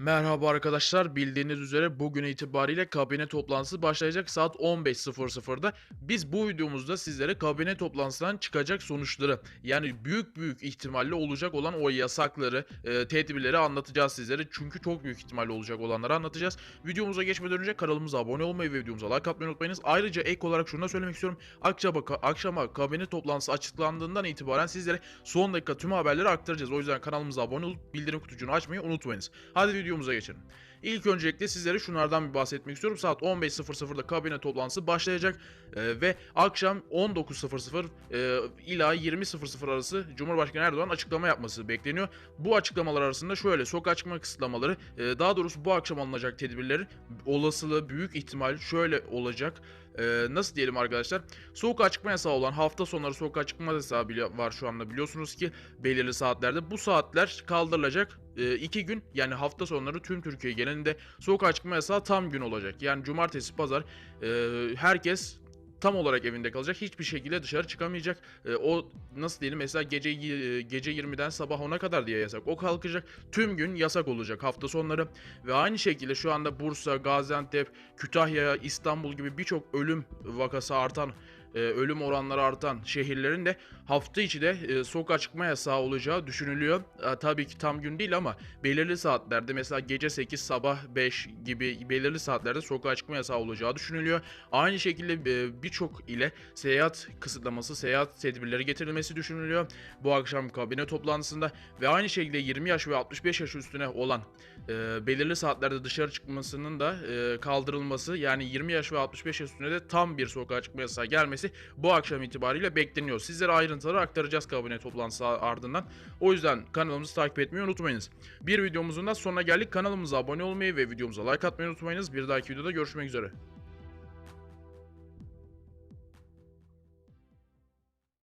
Merhaba arkadaşlar. Bildiğiniz üzere bugün itibariyle kabine toplantısı başlayacak saat 15.00'da. Biz bu videomuzda sizlere kabine toplantısından çıkacak sonuçları yani büyük büyük ihtimalle olacak olan o yasakları, e, tedbirleri anlatacağız sizlere. Çünkü çok büyük ihtimalle olacak olanları anlatacağız. Videomuza geçmeden önce kanalımıza abone olmayı ve videomuza like atmayı unutmayınız. Ayrıca ek olarak şunu da söylemek istiyorum. Akşama, akşama kabine toplantısı açıklandığından itibaren sizlere son dakika tüm haberleri aktaracağız. O yüzden kanalımıza abone olup bildirim kutucuğunu açmayı unutmayınız. Hadi videomuza geçelim. İlk öncelikle sizlere şunlardan bir bahsetmek istiyorum. Saat 15.00'da kabine toplantısı başlayacak Ee, ve akşam 19.00 e, ila 20.00 arası Cumhurbaşkanı Erdoğan açıklama yapması bekleniyor. Bu açıklamalar arasında şöyle sokağa çıkma kısıtlamaları, e, daha doğrusu bu akşam alınacak tedbirlerin olasılığı büyük ihtimal şöyle olacak. Ee, nasıl diyelim arkadaşlar? Sokağa çıkma yasağı olan hafta sonları sokağa çıkma yasağı var şu anda biliyorsunuz ki belirli saatlerde. Bu saatler kaldırılacak. Ee, iki gün yani hafta sonları tüm Türkiye genelinde sokağa çıkma yasağı tam gün olacak. Yani cumartesi, pazar e, herkes tam olarak evinde kalacak. Hiçbir şekilde dışarı çıkamayacak. E, o nasıl diyelim mesela gece y- gece 20'den sabah 10'a kadar diye yasak. O kalkacak. Tüm gün yasak olacak hafta sonları. Ve aynı şekilde şu anda Bursa, Gaziantep, Kütahya, İstanbul gibi birçok ölüm vakası artan e, ölüm oranları artan şehirlerin de hafta içi de e, sokağa çıkma yasağı olacağı düşünülüyor. E, tabii ki tam gün değil ama belirli saatlerde mesela gece 8 sabah 5 gibi belirli saatlerde sokağa çıkma yasağı olacağı düşünülüyor. Aynı şekilde e, birçok ile seyahat kısıtlaması, seyahat tedbirleri getirilmesi düşünülüyor. Bu akşam kabine toplantısında ve aynı şekilde 20 yaş ve 65 yaş üstüne olan e, belirli saatlerde dışarı çıkmasının da e, kaldırılması yani 20 yaş ve 65 yaş üstüne de tam bir sokağa çıkma yasağı gelmesi bu akşam itibariyle bekleniyor. Sizlere ayrıntıları aktaracağız kabine toplantısı ardından. O yüzden kanalımızı takip etmeyi unutmayınız. Bir videomuzun da sonuna geldik. Kanalımıza abone olmayı ve videomuza like atmayı unutmayınız. Bir dahaki videoda görüşmek üzere.